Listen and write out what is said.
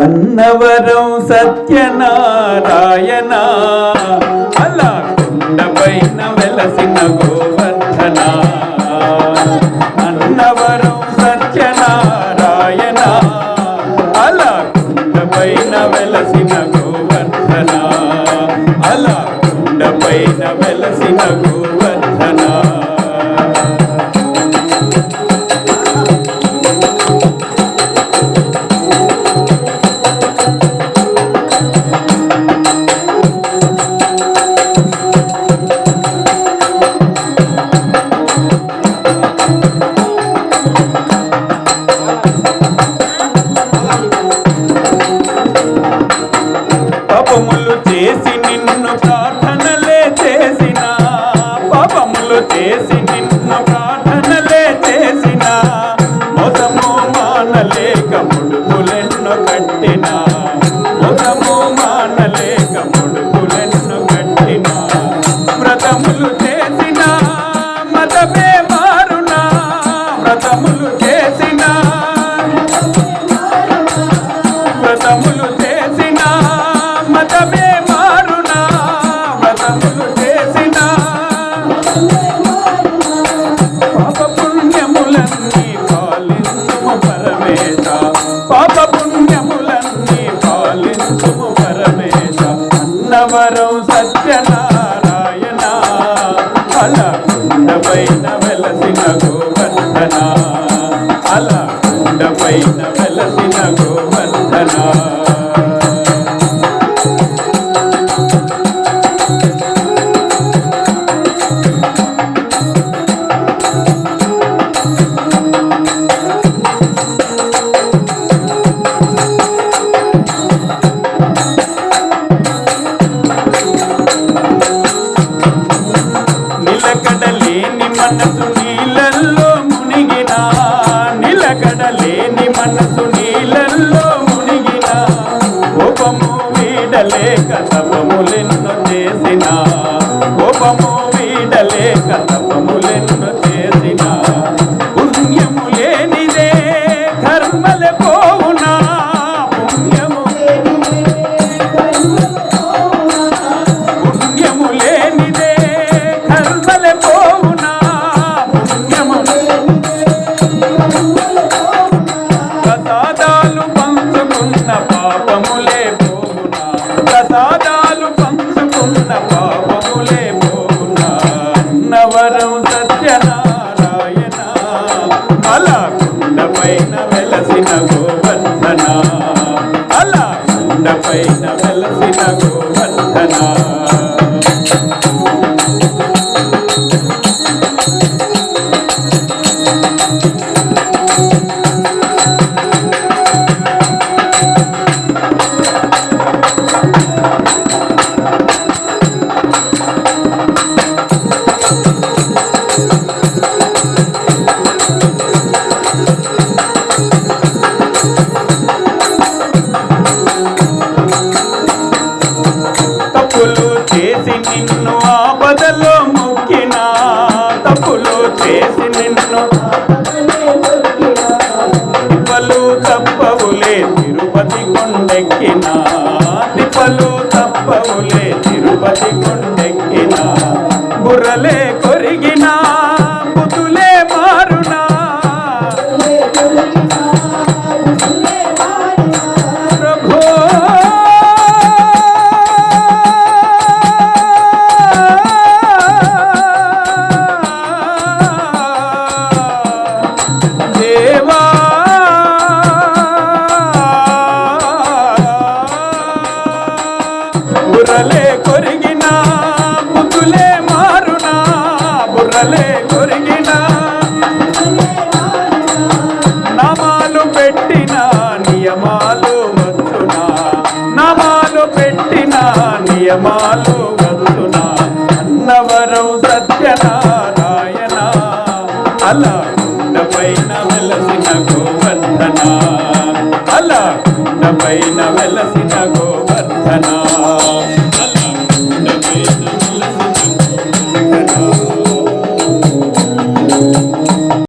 అన్నవరం సత్యనారాయణ కొండపైన వెలసిన గోవర్ధన చేసి నిన్న ప్రార్థనలే చేసిన మోసము మానలేక ముడుపులెన్ను కట్టిన మోసము మానలేక ముడుపులెన్ను కట్టిన వ్రతములు చేసిన మతమే మారునా వ్రతములు చేసిన కొండపైన వెలసిన వీడలేక తపములెన్నో చేసిన కోపము ఉన్న పాపములే పోవునా అన్నవరం సత్యనారాయణ. అలా కొండపైన వెలసిన గోవర్ధన. అలా కొండపైన వెలసిన గోవర్ధన. చేసి నిన్ను తిప్పలు తప్పవులే తిరుపతి కొండెక్కిన. తిప్పలు తప్పవులే తిరుపతి కొండెక్కిన. బుర్రలే కొరిగినా బుతులే మారునా. బుర్రలే కొరిగిన ముద్దులే మారునా బుర్రలే కొరిగిన. నమాలు పెట్టిన నియమాలు వచ్చునా నమాలు పెట్టిన నియమాలు వచ్చునా అన్నవరం సత్యనారాయణ అలా కొండపైన వెలసిన గోవర్ధన. అలా కొండ పైన వెలసిన గోవర్ధన. Yeah.